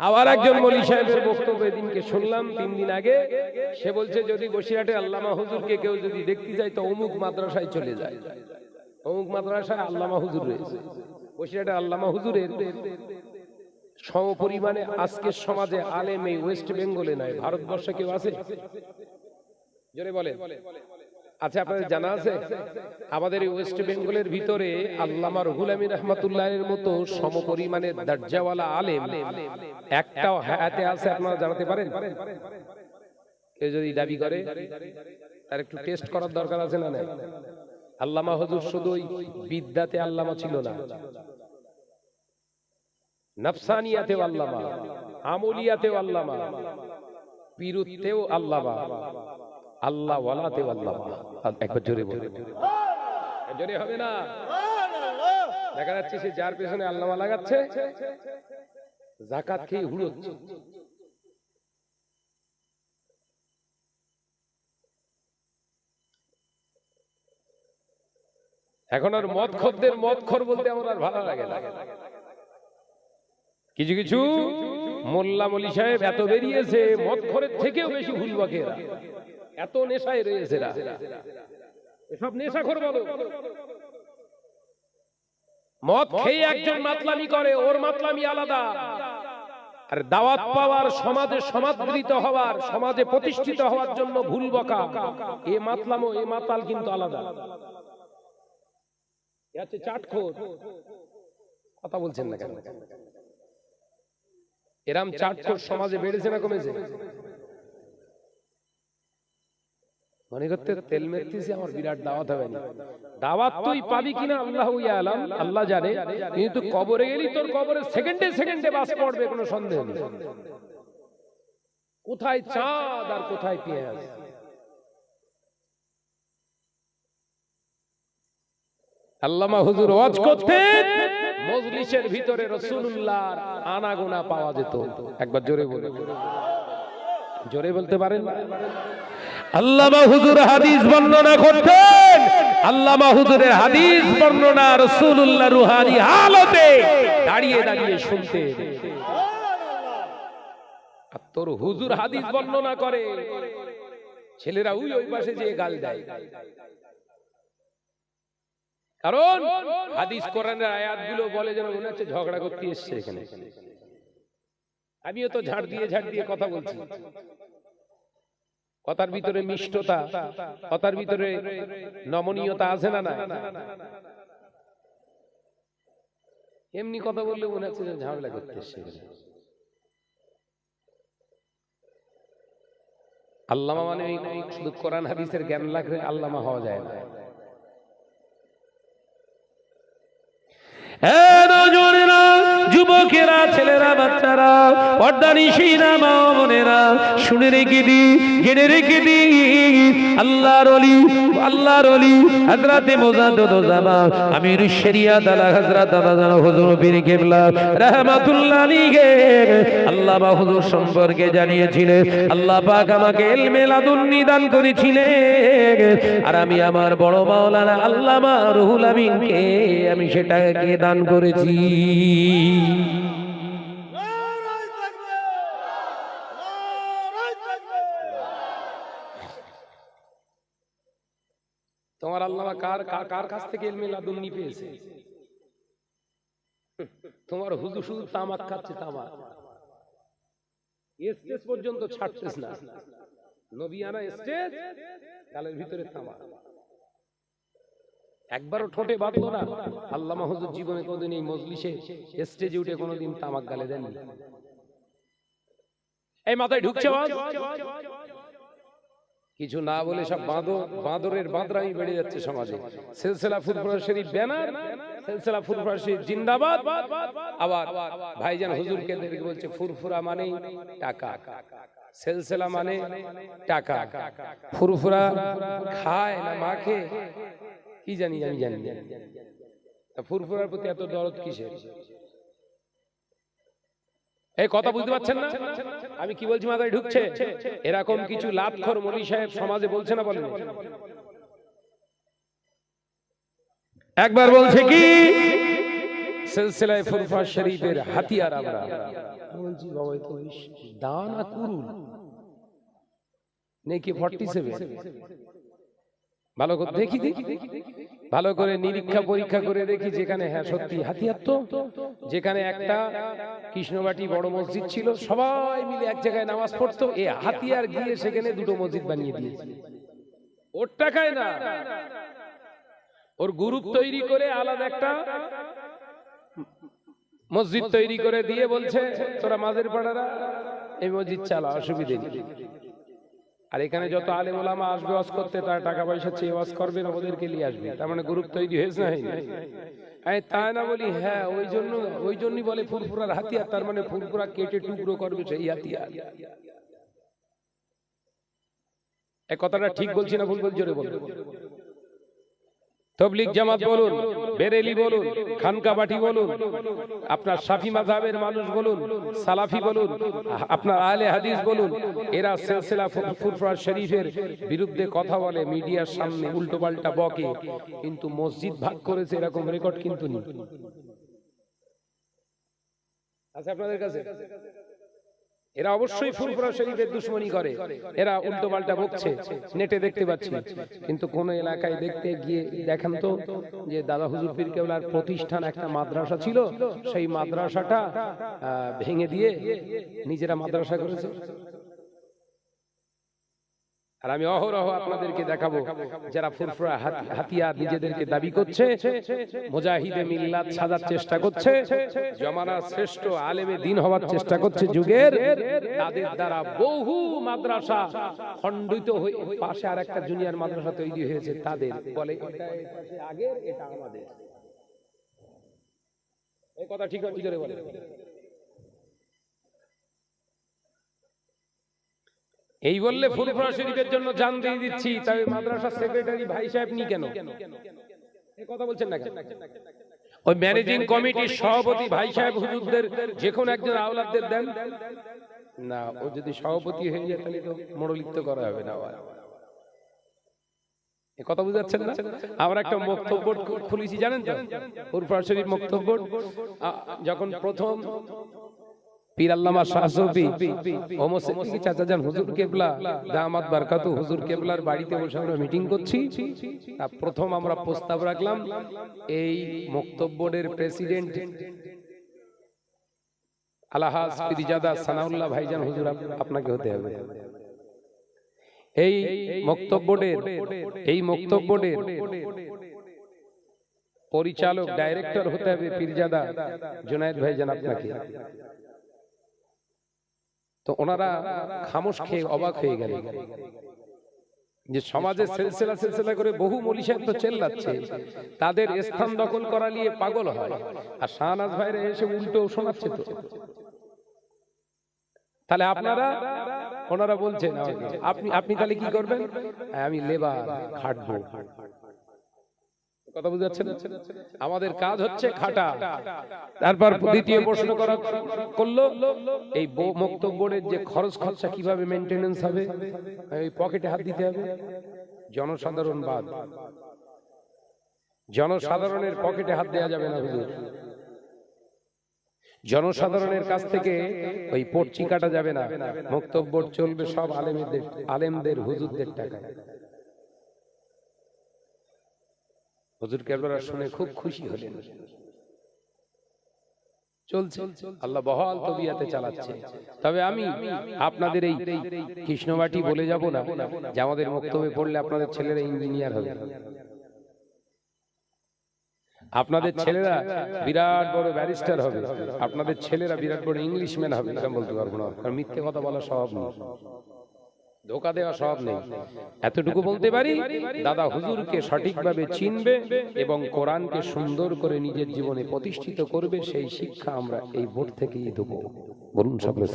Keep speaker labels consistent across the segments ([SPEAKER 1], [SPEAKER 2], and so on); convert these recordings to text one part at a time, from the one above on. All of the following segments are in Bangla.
[SPEAKER 1] আবার একজন মলি সাহেবের বক্তব্য এদিনকে শুনলাম তিন দিন আগে। সে বলছে যদি বসিরহাটে আল্লামা হুজুরকে কেউ যদি দেখতে যায় তো অমুক মাদ্রাসায় চলে যায়। অমুক মাদ্রাসায় আল্লামা হুজুর রয়েছে। বসিরহাটে আল্লামা হুজুরের সম পরিমাণে আজকের সমাজে আলেম এই ওয়েস্ট বেঙ্গলে নয় ভারতবর্ষে কেউ আছে? জোরে বলে আচ্ছা আপনাদের জানা আছে? আমাদের এই ওয়েস্ট বেঙ্গলের ভিতরে আল্লামা রহুল আমিন রহমাতুল্লাহের মতো সম পরিমাণের দরজাওয়ালা আলেম। একটাও হায়াতে আছে আপনারা জানাতে পারেন? কেউ যদি দাবি করে তার একটু টেস্ট করার দরকার আছে না নাই? আল্লামা হজুর শুধু ওই বিদ্যাতে আল্লামা ছিল না। নফসানিয়াতেও আল্লামা আমলিয়াতেও আল্লামা পীরুতেও আল্লামা। আল্লাহ ওয়ালাতেও আল্লামা একবার জোরে বলে জোরে হবে না? দেখা যাচ্ছে সে যার পেছনে আল্লামা লাগাচ্ছে জাকাত খেয়ে হুড়োচ্ছে। এখন আর মদ খদ্দের মদ খর বলতে আমার আর ভালো লাগে না। কিছু কিছু মোল্লা মলি সাহেব এত বেরিয়েছে মদ খরের থেকেও বেশি ভুল বাকে এত নেশায় রয়েছে এসব নেশা খর বলো। মদ খেয়ে একজন মাতলামি করে ওর মাতলামি আলাদা। আর দাওয়াত পাওয়ার সমাজে সমাদৃত হওয়ার সমাজে প্রতিষ্ঠিত হওয়ার জন্য ভুল বকা। এ মাতলামো এ মাতাল কিন্তু আলাদা। হচ্ছে চাটখোর। কথা বলছেন না কেন? এরাম চাটখোর সমাজে বেড়েছে না কমেছে? মনে করতে তেল মেরতেছি আমার বিরাট দাওয়াত হবে না দাওয়াত তুই পাবি কিনা আল্লাহ আলাম আল্লাহ জানে কিন্তু কবরে গেলি তোর কবরে সেকেন্ডে সেকেন্ডে বাস পড়বে কোনো সন্দেহ নেই। কোথায় চাঁদ আর কোথায় পেঁয়াজ? আল্লামা হুজুর ওয়াজ করতে মজলিসের ভিতরে রসুল্লাহর আনাগোনা পাওয়া যেত। একবার জোরে বলে জোরে বলতে পারেন? আল্লামা হুজুর হাদিস বর্ণনা করতেন। আল্লামা হুজুরের হাদিস বর্ণনা রসুল্লাহ রুহানি হালতে দাঁড়িয়ে দাঁড়িয়ে শুনতে আর তোর হুজুর হাদিস বর্ণনা করে। ছেলেরা ওই ওই পাশে যে গাল দেয়। কারণ হাদিস কোরআনের আয়াতগুলো বলে যেন মনে হচ্ছে ঝগড়া করতে এসছে এখানে। আমিও তো ঝাড় দিয়ে ঝাড় দিয়ে কথা বলছি। কথার ভিতরে মিষ্টতা কথার ভিতরে নমনীয়তা আছে না না? এমনি কথা বললে মনে হচ্ছে ঝামেলা করতে আল্লামা মানে শুধু কোরআন হাদিসের জ্ঞান লাগলে আল্লামা হওয়া যায় না। নজরেরা যুবকেরা, ছেলেরা, বাচ্চারা পর্দানিশীরা মা বোনেরা, শুনে রেখে দি, জেনে রেখে দি। আল্লাহর অলি আল্লাহর অলি হযরতে মুজাদ্দিদ জামা, আমির শরিয়া দালা হযরত আলাদা হুজুর পীর কেবলা, রাহমাতুল্লাহ আলাইহি আল্লাহ বা হুজুর সম্পর্কে জানিয়েছিলেন, আল্লাহ পাক আমাকে ইলমে লাদুন্নি দান করেছিলেন। আর আমি আমার বড় মাওলানা আল্লামা রুহুল আমিনকে আমি সেটাকে দান করেছি। তোমার আল্লামা কার কার- কাছ থেকে ইলমে লাদুন্নি পেয়েছে? তোমার হুজুর শুধু তামাক খাচ্ছে তামাক। স্টেজ পর্যন্ত ছাড়ছিস না। নবিয়ানা স্টেজ গালের ভিতরে তামাক। একবারও ঠোঁটে বাঁধলো না। আল্লাহ হুজুর জীবনে কোনদিন এই মজলিসে স্টেজে উঠে কোনোদিন তামাক গালে দেননি। এই মাথায় ঢুকছে কিছু না বলে সব বাঁদর, বাঁদরের বাঁদরামি বেড়ে যাচ্ছে সমাজে। সিলসিলা ফুরফুরা শরীফ ব্যানার, সিলসিলা ফুরফুরা শরীফ জিন্দাবাদ। আবার ভাইজান হুজুরকে বলছে, ফুরফুরা মানে টাকা। সিলসিলা মানে টাকা। ফুরফুরা খায় না, মাখে। কি জানি আমি জানি তা ফুরফুরার প্রতি এত দরদ কিসের? এই কথা বুঝতে পারছেন না? আমি কি বলছি, মাথায় ঢুকছে? এরকম কিছু লাভখর মলি সাহেব সমাজে বলছে না বলেন একবার বলছে কি? সিলসিলায় ফুরফা শরীফের হাতিয়ার আমরা। বলছি, বাবা তো দানা কুরুল। নেকি ফর্টি সেভেন ভালো করে দেখি দেখি ভালো করে নিরীক্ষা পরীক্ষা করে দেখি যেখানে হ্যাঁ সত্যি হাতিয়ার তো। যেখানে একটা কৃষ্ণবাটি বড় মসজিদ ছিল সবাই মিলে এক জায়গায় নামাজ পড়তো এ হাতিয়ার গিয়ে সেখানে দুটো মসজিদ বানিয়ে দিয়েছে। ওর টাকায় না। ওর গ্রুপ তৈরি করে আলাদা একটা মসজিদ তৈরি করে দিয়ে বলছে তোরা মাঝের পাড়ারা এই মসজিদ চালা অসুবিধে নেই। আর এখানে যত আলেম ওলামা আসবে, ওয়াজ করতে, তারা টাকা পয়সা চেয়ে ওয়াজ করবে না, ওদেরকে নিয়ে আসবে। তার মানে গ্রুপ তৈরি হয়েছে না? আমি তাই না বলি হ্যাঁ ওই জন্য, ওই জন্যই বলে ফুলপুরার হাতিয়ার, তার মানে ফুলপুরা কেটে টুকরো করবে সেই হাতিয়ার। এ কথাটা ঠিক বলছি না ভুল বলছি? জোরে বলুন তবলিক জামাত বলুন বেরেলি বলুন খানকা বাটি বলুন আপনার শাফি মাযহাবের মানুষ বলুন সালাফি বলুন আপনার আলে হাদিস বলুন এরা সিলসিলা ফুরফুরা শরীফের বিরুদ্ধে কথা বলে মিডিয়ার সামনে উল্টো পাল্টা বকে কিন্তু মসজিদ ভাগ করেছে এরকম রেকর্ড কিন্তু নেই। আছে আপনাদের কাছে? এরা অবশ্যই ফুরফুরা শরীফের দুশ্মনী করে। এরা উল্টো পাল্টা বকছে। নেটে দেখতে পাচ্ছি। কিন্তু কোন এলাকায় দেখতে গিয়ে দেখেন তো যে দাদা হুজুর পীর কেবলার প্রতিষ্ঠান একটা মাদ্রাসা ছিল। সেই মাদ্রাসাটা ভেঙে দিয়ে নিজেরা মাদ্রাসা করেছে। আর আমি অহরহ আপনাদেরকে দেখাবো যারা ফুরফুরা হাতি- হাতিয়ার নিজেদেরকে দাবি করছে, মুজাহিদে মিল্লাত সাজার চেষ্টা করছে, জমানার শ্রেষ্ঠ আলেমে দিন হওয়ার চেষ্টা করছে যুগের, তাদের দ্বারা বহু মাদ্রাসা খণ্ডিত হয়ে পাশে আর একটা জুনিয়র মাদ্রাসা তৈরি হয়েছে তাদের। বলে আগের, এটা আমাদের। এই কথা ঠিক করে বলে এই বললে ফুরফুরা শরীফের জন্য জান দিয়ে দিচ্ছি। তবে মাদ্রাসার সেক্রেটারি ভাই সাহেব নি কেন? কথা বলছেন না কেন? ওই ম্যানেজিং কমিটির সভাপতি ভাই সাহেব হুজুরদের যে কোনো একজন আওলাদদের দেন। না, ও যদি সভাপতি হয়ে যায় তাহলে তো মনোলিপ্ত করা হবে না কথা বুঝাচ্ছেন না? আমরা একটা বক্তব্য খুলেছি, জানেন তো? ফুরফুরা শরীফ বক্তব্য যখন প্রথম পীর আল্লামা শাহ সুফি ওমর চাচা যান হুজুর কেবলা দামাত বারকাতু হুজুর কেবলার বাড়িতে বসে আমরা মিটিং করছি। তা প্রথম আমরা প্রস্তাব রাখলাম এই বক্তব্যের প্রেসিডেন্ট আলাহাজ পিরিজাদা সানাউল্লাহ ভাইজান হুজুর আপনাকে হতে হবে। এই বক্তব্যের এই বক্তব্যের পরিচালক ডাইরেক্টর হতে হবে পীরজাদা জুনায়েদ ভাইজান আপনাকে। তো ওনারা খামোশ খেয়ে অবাক হয়ে গেলেন। যে সমাজে সিলসিলা সিলসিলা করে বহু মলিশাক তো চেল্লাচ্ছে। তাদের স্থান দখল করা নিয়ে পাগল হয়। আর শাহনাজ ভাইরা এসে উল্টো শোনাচ্ছে তো। তাহলে আপনারা ওনারা বলছেন আপনি আপনি তাহলে কি করবেন? হ্যাঁ, আমি লেবার খাটবো। কথা বুঝতে পারছেন? আমাদের কাজ হচ্ছে খাটা। তারপর দ্বিতীয় প্রশ্ন করা করল এই বো- বক্তব্যের যে খরচ খরচা কীভাবে মেনটেনেন্স হবে এই পকেটে হাত দিতে হবে। জনসাধারণ বাদ জনসাধারণের পকেটে হাত দেওয়া যাবে না হুজুর। জনসাধারণের কাছ থেকে ওই পর্চি কাটা যাবে না। বক্তব্য চলবে সব আলেমদের আলেমদের হুজুরদের টাকায়। হুজুর কেবলারা শুনে খুব খুশি হলেন। চলছে। আল্লাহ বহাল তবিয়াতে চালাচ্ছে। তবে আমি আপনাদের এই কৃষ্ণবাটি বলে যাব না যে আমাদের পড়লে আপনাদের ছেলেরা ইঞ্জিনিয়ার হবে। আপনাদের ছেলেরা বিরাট বড় ব্যারিস্টার হবে। আপনাদের ছেলেরা বিরাট বড় ইংলিশম্যান হবে। এটা বলতে পারব না। মিথ্যে কথা বলা সব নেই ধোকা দেওয়া সব নেই। এতটুকু বলতে পারি দাদা হুজুরকে সঠিকভাবে চিনবে এবং কোরআনকে সুন্দর করে নিজের জীবনে প্রতিষ্ঠিত করবে সেই শিক্ষা আমরা এই ভোট থেকেই দেব। বলুন সকলে।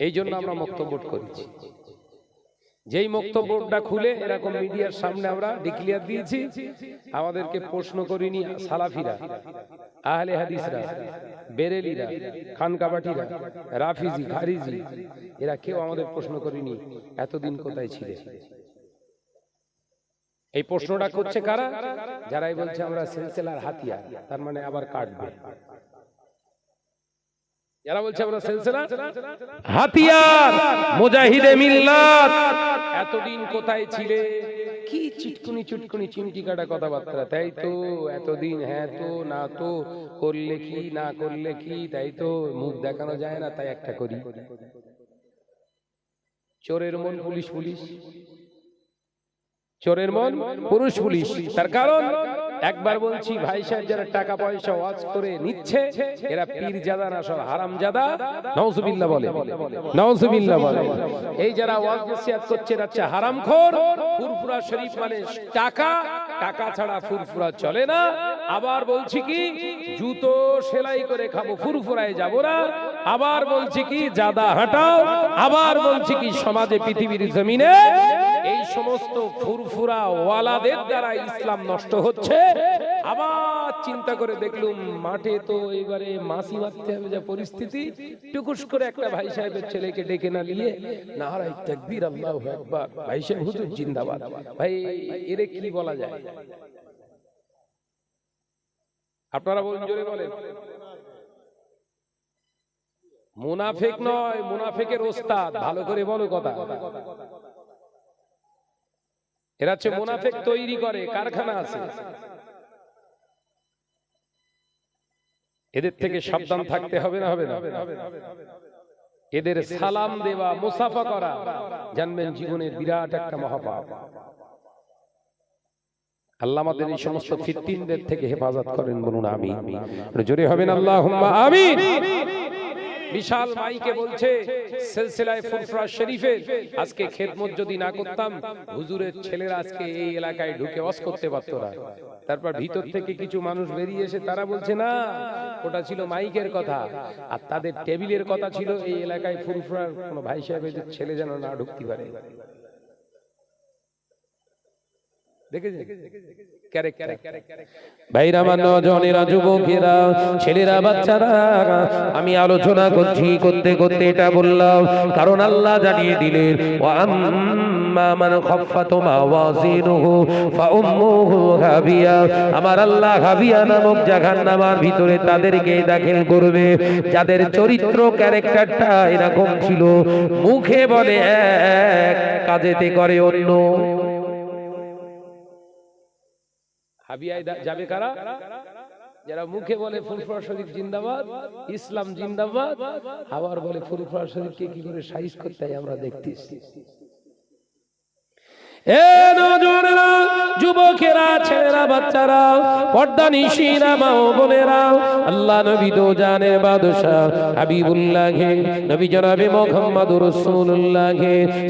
[SPEAKER 1] এই জন্য আমরা বক্তব্য করেছি। যেই বক্তব্যটা খুলে এরকম মিডিয়ার সামনে আমরা ডিক্লিয়ার দিয়েছি আমাদেরকে প্রশ্ন করিনি সালাফিরা আহলে হাদিসরা বেরেলিরা খানকাবাটিরা রাফিজি খারিজি এরা কেউ আমাদের প্রশ্ন করিনি এতদিন কোথায় ছিলে। এই প্রশ্নটা করছে কারা? যারাই বলছে আমরা সিলসিলার হাতিয়া তার মানে আবার কাটবে। যারা বলছে আমরা সিলসিলা হাতিয়ার মুজাহিদে মিল্লাত। এতদিন কোথায় ছিলে? কি চিটকুনি চুটকুনি চিমটি কাটা কথাবার্তা? তাই তো এতদিন হ্যাঁ তো না তো করলে কি না করলে কি তাই তো মুখ দেখানো যায় না তাই একটা করি। চোরের মন পুলিশ পুলিশ। চোরের মন পুরুষ পুলিশ। তার কারণ? একবার বলছি ভাই সাহেব যারা টাকা পয়সা ওয়াজ করে নিচ্ছে, এরা পীর জাদা না সব হারাম জাদা? নওজুবিল্লাহ বলে। নওজুবিল্লাহ বলে। এই যারা ওয়াজ নসিহত করছে, এরা হচ্ছে হারামখোর ফুরফুরা শরীফ মানে টাকা। টাকা ছাড়া ফুরফুরা চলে না। আবার বলছি কি, জুতো সেলাই করে খাব, ফুরফুরায় যাব না। আবার বলছি কি, জাদা হাঁটাও। আবার বলছি কি, সমাজে, পৃথিবীর জমিনে এই সমস্ত ফুরফুরা ওয়ালাদের দ্বারা ইসলাম নষ্ট হচ্ছে। আবার চিন্তা করে দেখলুম মাঠে তো এবারে মাসি মারতে হবে যা পরিস্থিতি। টুকুস করে একটা ভাই সাহেবের ছেলেকে ডেকে না নিয়ে নাহারাই তাকবীর, আল্লাহু আকবার। ভাই সাহেব, হুজুর, জিন্দাবাদ। ভাই, এরে কি বলা যায়? আপনারা বলুন, জোরে বলেন। মুনাফেক নয়, মুনাফেকের ওস্তাদ। ভালো করে বলো কথা। এরা হচ্ছে মুনাফেক তৈরি করে কারখানা আছে। এদের থেকে সাবধান থাকতে হবে না হবে না। এদের সালাম দেওয়া মুসাফা করা জানবেন জীবনের বিরাট একটা মহাপাপ। আল্লাহ আমাদের এই সমস্ত ফিততিনদের থেকে হেফাজত করেন বলুন আমি জোরে হবেন আল্লাহ আমিন। বিশাল মাইকে বলছে সিলসিলায় ফুরফুরা শরীফের আজকে খেদমত যদি না করতাম হুজুরের ছেলেরা আজকে এই এলাকায় ঢুকে অস করতে পারত না। তারপর ভিতর থেকে কিছু মানুষ বেরিয়ে এসে তারা বলছে না ওটা ছিল মাইকের কথা। আর তাদের টেবিলের কথা ছিল এই এলাকায় ফুরফরার কোনো ভাই সাহেবের ছেলে যেন না ঢুকতে পারে।
[SPEAKER 2] ভাইরা আমার নজনেরা যুবকেরা ছেলেরা বাচ্চারা আমি আলোচনা করছি করতে করতে এটা বললাম। কারণ আল্লাহ জানিয়ে দিলেন ও আম্মা মান খাফফাত মাওয়াজিনুহু হাবিয়া। আমার আল্লাহ হাবিয়া নামক জাহান্নামার ভিতরে তাদেরকে দাখিল করবে যাদের চরিত্র ক্যারেক্টারটা এরকম ছিল। মুখে বলে এক কাজেতে করে অন্য।
[SPEAKER 1] হাবিয়ায় যাবে কারা? যারা মুখে বলে ফুলফুরা শরীফ জিন্দাবাদ ইসলাম জিন্দাবাদ আবার বলে ফুলফুরা শরীফকে কি করে সাইজ করতে আমরা দেখতেছি।
[SPEAKER 2] এ নজরেরা যুবকেরা, ছেলেরা বাচ্চারা পর্দা নিশিরা মা বোনেরা আল্লাহ নবী দো জানের বাদশাহ হাবিবুল্লাহ, নবী জনাবে মুহাম্মদুর রাসূলুল্লাহ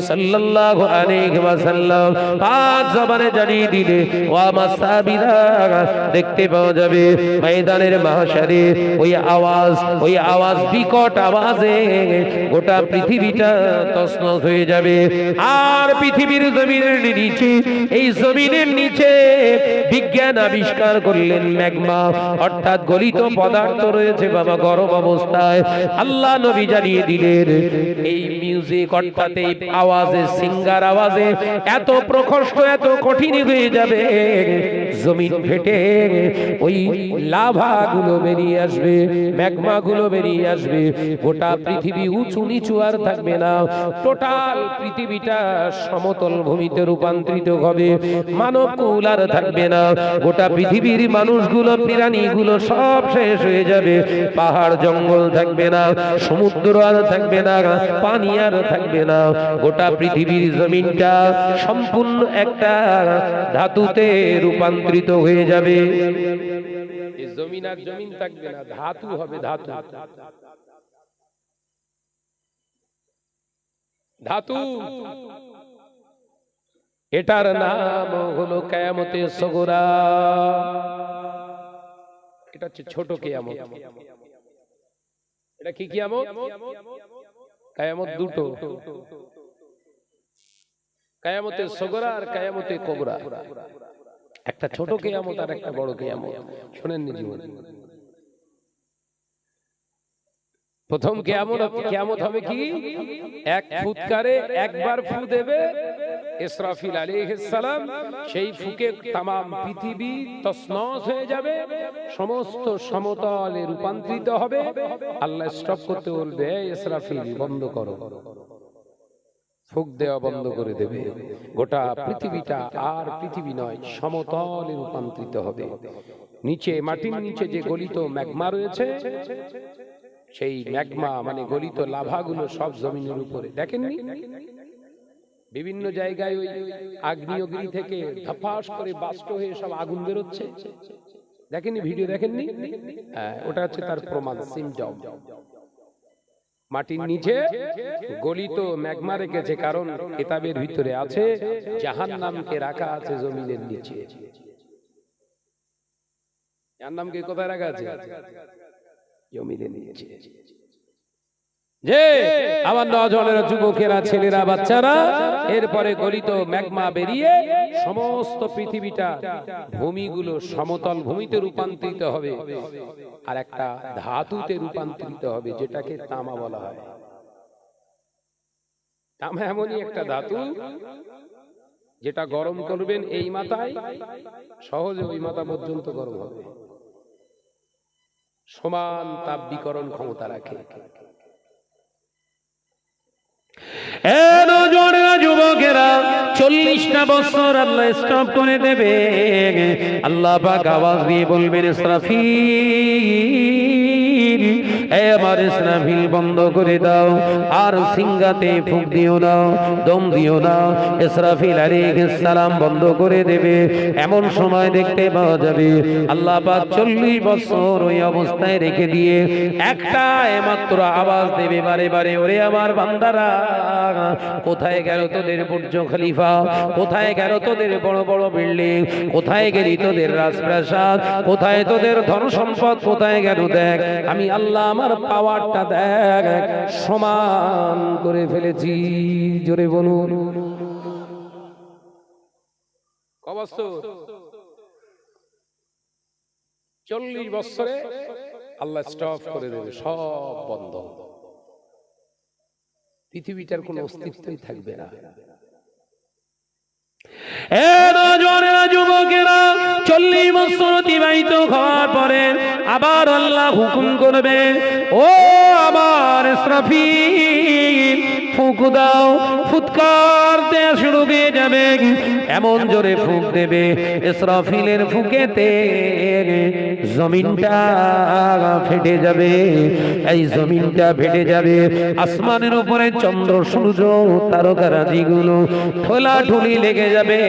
[SPEAKER 2] সাল্লাল্লাহু আলাইহি ওয়াসাল্লাম। পাঁচ জবানে জানিয়ে দিলে ওয়া মাসাবিরা দেখতে পাওয়া যাবে, ময়দানের মাহশারে ওই আওয়াজ ওই আওয়াজ, বিকট আওয়াজে গোটা পৃথিবীটা তছনছ হয়ে যাবে। আর পৃথিবীর জমিনের নিচে, এই জমিনের নিচে দিয়েছে বিজ্ঞান আবিষ্কার করলেন ম্যাগমা। অর্থাৎ গলিত পদার্থ রয়েছে বাবা গরম অবস্থায়। আল্লাহ নবী জানিয়ে দিলেন এই মিউজিক অর্থাৎ এই আওয়াজে সিঙ্গার আওয়াজে এত প্রকষ্ট এত কঠিন হয়ে যাবে। জমিন ফেটে ওই লাভা গুলো বেরিয়ে আসবে ম্যাগমা গুলো বেরিয়ে আসবে। গোটা পৃথিবী উঁচু নিচু আর থাকবে না। টোটাল পৃথিবীটা সমতল ভূমিতে রূপান্তরিত হবে। মানব কুল আর থাকবে না। গোটা পৃথিবীর মানুষগুলো প্রাণীগুলো সব শেষ হয়ে যাবে। পাহাড় জঙ্গল থাকবে না সমুদ্র আর থাকবে না পানি আর থাকবে না। গোটা পৃথিবীর জমিনটা সম্পূর্ণ একটা ধাতুতে রূপান্তরিত হয়ে যাবে।
[SPEAKER 1] জমিন আর জমিন থাকবে না ধাতু হবে ধাতু। ধাতু। এটার নাম হলো কেয়ামতে সগরা। এটা হচ্ছে ছোট কেয়ামত। এটা কি কিয়ামত? কায়ামত দুটো। কায়ামতে সগরা আর কায়ামতে কোবরা। একটা ছোট কেয়ামত আর একটা বড় কেয়ামত। শোনেননি জীবন। প্রথম কেয়ামত কেয়ামত হবে কি? এক ফুৎকারে একবার ফু দেবে ইসরাফিল সালাম, সেই ফুকে তাম পৃথিবী তছনছ হয়ে যাবে, সমস্ত সমতলে রূপান্তরিত হবে। আল্লাহ স্টপ করতে বলবে ইসরাফিল, বন্ধ করো। ফুক দেওয়া বন্ধ করে দেবে। গোটা পৃথিবীটা আর পৃথিবী নয়, সমতলে রূপান্তরিত হবে। নিচে, মাটির নিচে যে গলিত ম্যাগমা রয়েছে, সেই ম্যাগমা মানে গলিত লাভাগুলো সব জমিনের উপরে। দেখেননি? বিভিন্ন জায়গায় ওই আগ্নেয়গিরি থেকে ধপাস করে বাষ্প হয়ে সব আগুন বেরোচ্ছে। দেখেননি? ভিডিও দেখেননি? হ্যাঁ, ওটা হচ্ছে তার প্রমাণ সিমটম মাটির নিচে গলিত ম্যাগমা রেখেছে কারণ কিতাবের ভিতরে আছে জাহান নামকে রাখা আছে জমিনের নিচে। যার নামকে কোথায় রাখা আছে? জমিনের নিচে।
[SPEAKER 2] যে আমার নজনের যুবকেরা ছেলেরা বাচ্চারা
[SPEAKER 1] এরপরে গলিত ম্যাগমা বেরিয়ে সমস্ত পৃথিবীটা ভূমিগুলো সমতল ভূমিতে রূপান্তরিত হবে আর একটা ধাতুতে রূপান্তরিত হবে যেটাকে তামা বলা হয়। তামা এমনই একটা ধাতু যেটা গরম করবেন এই মাথায় সহজে ওই মাথা পর্যন্ত গরম হবে। সমান তাপ বিকরণ ক্ষমতা রাখে
[SPEAKER 2] এ নজনেরা যুবকেরা চল্লিশটা বছর আল্লাহ স্টপ করে দেবে। আল্লাহ পাক আওয়াজ দিয়ে বলবেন ইসরাফিল এ ইসরাফিল বন্ধ করে দাও, আর সিংগাতে ফুক দিও না, দম দিও না। ইসরাফিল সালাম বন্ধ করে দেবে। এমন সময় দেখতে পাওয়া যাবে, আল্লাহ পাক চল্লিশ বছর ওই অবস্থায় রেখে দিয়ে একটা মাত্র আওয়াজ দেবে, বারে বারে, ওরে আমার বান্দারা, কোথায় গেল তোদের বুর্জ খলিফা? কোথায় গেল তোদের বড় বড় বিল্ডিং? কোথায় গেলি তোদের রাজপ্রাসাদ? কোথায় তোদের ধন সম্পদ কোথায় গেল দেখ, আমি আল্লাহ আমার পাওয়ারটা দেখ, সমান করে ফেলেছি। জোরে বলুন।
[SPEAKER 1] চল্লিশ বছরে আল্লাহ স্টপ করে দেবে, সব বন্ধ। পৃথিবীটার কোনো অস্তিত্বই থাকবে না।
[SPEAKER 2] যুবকেরা চল্লিশ বছর অতিবাহিত হওয়ার পরে আবার আল্লাহ হুকুম করবে ও আমার ইসরাফিল ফুক দাও, ফুৎকার দেয়া শুরু হয়ে যাবে। এমন জোরে ফুঁক দেবে, ইসরাফিলের ফুকেতে জমিনটা ফেটে যাবে। এই জমিনটা ফেটে যাবে। আসমানের উপরে চন্দ্র, সূর্য, তারকারাজিগুলো ঠোলা ঠুলি লেগে যাবে।